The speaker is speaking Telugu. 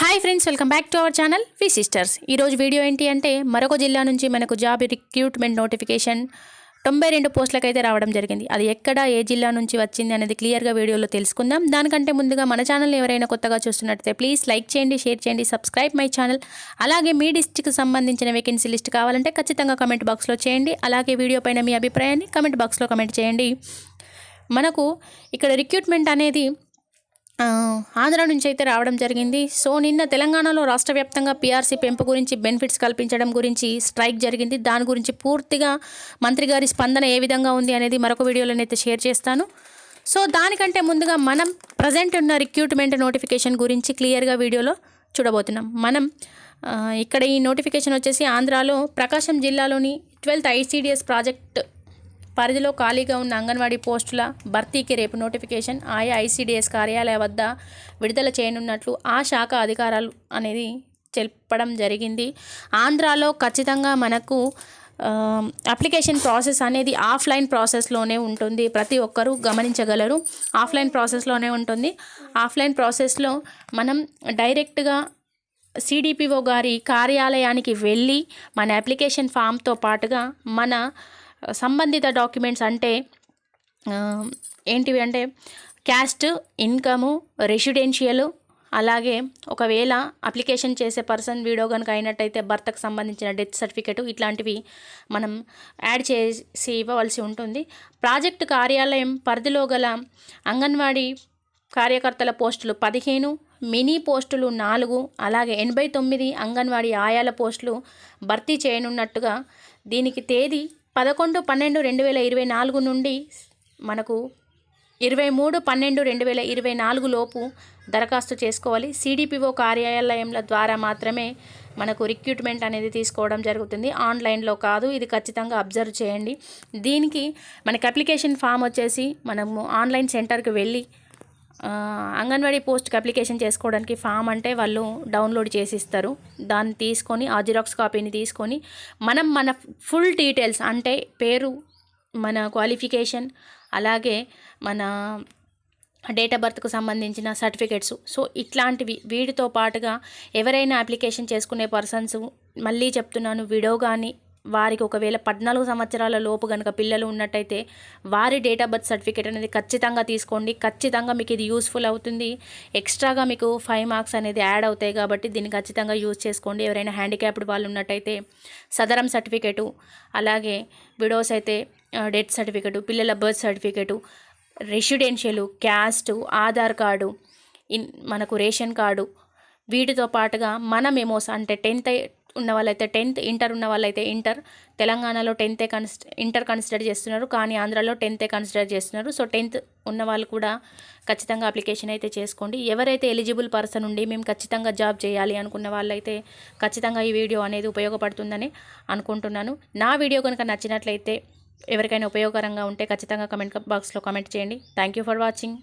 Hi friends welcome back to our channel V sisters ఈరోజు వీడియో ఏంటి అంటే మరొక జిల్లా నుంచి మనకు జాబ్ రిక్రూట్మెంట్ నోటిఫికేషన్ తొంభై రెండు పోస్టులకైతే రావడం జరిగింది. అది ఎక్కడ ఏ జిల్లా నుంచి వచ్చింది అనేది క్లియర్గా వీడియోలో తెలుసుకుందాం. దానికంటే ముందుగా మన ఛానల్ ఎవరైనా కొత్తగా చూస్తున్నట్లయితే ప్లీజ్ లైక్ చేయండి షేర్ చేయండి సబ్స్క్రైబ్ మై ఛానల్ అలాగే మీ డిస్టిక్కి సంబంధించిన వేకెన్సీ లిస్ట్ కావాలంటే ఖచ్చితంగా కమెంట్ బాక్స్లో చేయండి. అలాగే వీడియో పైన మీ అభిప్రాయాన్ని కమెంట్ బాక్స్లో కమెంట్ చేయండి. మనకు ఇక్కడ రిక్రూట్మెంట్ అనేది ఆంధ్ర నుంచి అయితే రావడం జరిగింది. సో నిన్న తెలంగాణలో రాష్ట్ర వ్యాప్తంగా పీఆర్సీ పెంపు గురించి బెనిఫిట్స్ కల్పించడం గురించి స్ట్రైక్ జరిగింది. దాని గురించి పూర్తిగా మంత్రి గారి స్పందన ఏ విధంగా ఉంది అనేది మరొక వీడియోలో అయితే షేర్ చేస్తాను. సో దానికంటే ముందుగా మనం ప్రజెంట్ ఉన్న రిక్రూట్మెంట్ నోటిఫికేషన్ గురించి క్లియర్గా వీడియోలో చూడబోతున్నాం. మనం ఇక్కడ ఈ నోటిఫికేషన్ వచ్చేసి ఆంధ్రాలో ప్రకాశం జిల్లాలోని ట్వెల్త్ ఐసీడిఎస్ ప్రాజెక్ట్ పరిధిలో ఖాళీగా ఉన్న అంగన్వాడీ పోస్టుల భర్తీకి రేపు నోటిఫికేషన్. ఆయా ఐసీడీఎస్ కార్యాలయ వద్ద విడుదల చేయనున్నట్లు ఆ శాఖ అధికారాలు అనేది చెప్పడం జరిగింది. ఆంధ్రాలో ఖచ్చితంగా మనకు అప్లికేషన్ ప్రాసెస్ అనేది ఆఫ్లైన్ ప్రాసెస్లోనే ఉంటుంది. ప్రతి ఒక్కరూ గమనించగలరు. ఆఫ్లైన్ ప్రాసెస్లోనే ఉంటుంది. ఆఫ్లైన్ ప్రాసెస్లో మనం డైరెక్ట్గా సిడిపిఓ గారి కార్యాలయానికి వెళ్ళి మన అప్లికేషన్ ఫామ్తో పాటుగా మన సంబంధిత డాక్యుమెంట్స్ అంటే ఏంటివి అంటే క్యాస్ట్ ఇన్కము రెసిడెన్షియల్ అలాగే ఒకవేళ అప్లికేషన్ చేసే పర్సన్ వీడియో కనుక అయినట్టయితే భర్తకు సంబంధించిన డెత్ సర్టిఫికెట్ ఇట్లాంటివి మనం యాడ్ చేసి ఇవ్వవలసి ఉంటుంది. ప్రాజెక్టు కార్యాలయం పరిధిలో గల అంగన్వాడీ కార్యకర్తల పోస్టులు పదిహేను మినీ పోస్టులు నాలుగు అలాగే ఎనభై తొమ్మిది అంగన్వాడీ ఆయాల పోస్టులు భర్తీ చేయనున్నట్టుగా దీనికి తేదీ పదకొండు పన్నెండు రెండు వేల ఇరవై నాలుగు నుండి మనకు ఇరవై మూడు పన్నెండు రెండు వేల ఇరవై నాలుగు లోపు దరఖాస్తు చేసుకోవాలి. సిడిపిఓ కార్యాలయంల ద్వారా మాత్రమే మనకు రిక్రూట్మెంట్ అనేది తీసుకోవడం జరుగుతుంది. ఆన్లైన్లో కాదు ఇది ఖచ్చితంగా అబ్జర్వ్ చేయండి. దీనికి మనకి అప్లికేషన్ ఫామ్ వచ్చేసి మనము ఆన్లైన్ సెంటర్కి వెళ్ళి అంగన్వాడీ పోస్ట్కి అప్లికేషన్ చేసుకోవడానికి ఫామ్ అంటే వాళ్ళు డౌన్లోడ్ చేసి ఇస్తారు దాన్ని తీసుకొని ఆ జిరాక్స్ కాపీని తీసుకొని మనం మన ఫుల్ డీటెయిల్స్ అంటే పేరు మన క్వాలిఫికేషన్ అలాగే మన డేట్ ఆఫ్ బర్త్కు సంబంధించిన సర్టిఫికెట్స్. సో ఇట్లాంటివి వీటితో పాటుగా ఎవరైనా అప్లికేషన్ చేసుకునే పర్సన్స్ మళ్ళీ చెప్తున్నాను విడో కానీ వారికి ఒకవేళ పద్నాలుగు సంవత్సరాల లోపు కనుక పిల్లలు ఉన్నట్టయితే వారి డేట్ ఆఫ్ బర్త్ సర్టిఫికేట్ అనేది ఖచ్చితంగా తీసుకోండి. ఖచ్చితంగా మీకు ఇది యూస్ఫుల్ అవుతుంది. ఎక్స్ట్రాగా మీకు ఫైవ్ మార్క్స్ అనేది యాడ్ అవుతాయి కాబట్టి దీన్ని ఖచ్చితంగా యూజ్ చేసుకోండి. ఎవరైనా హ్యాండిక్యాప్డ్ వాళ్ళు ఉన్నట్టయితే సదరం సర్టిఫికేటు అలాగే విడోస్ అయితే uh, డెత్ సర్టిఫికేటు పిల్లల birth certificate residential caste Aadhaar card in మనకు రేషన్ కార్డు వీటితో పాటుగా మన మెమోస్ అంటే టెన్త్ ఉన్న వాళ్ళైతే టెన్త్ ఇంటర్ ఉన్న వాళ్ళైతే ఇంటర్. తెలంగాణలో టెన్తే కన్స్ ఇంటర్ కన్సిడర్ చేస్తున్నారు కానీ ఆంధ్రాలో టెన్తే కన్సిడర్ చేస్తున్నారు. సో టెన్త్ ఉన్న వాళ్ళు కూడా ఖచ్చితంగా అప్లికేషన్ అయితే చేసుకోండి. ఎవరైతే ఎలిజిబుల్ పర్సన్ ఉండి మేము ఖచ్చితంగా జాబ్ చేయాలి అనుకున్న వాళ్ళైతే ఖచ్చితంగా ఈ వీడియో అనేది ఉపయోగపడుతుందని అనుకుంటున్నాను. నా వీడియో కనుక నచ్చినట్లయితే ఎవరికైనా ఉపయోగకరంగా ఉంటే ఖచ్చితంగా కమెంట్ బాక్స్లో కమెంట్ చేయండి. Thank you for watching.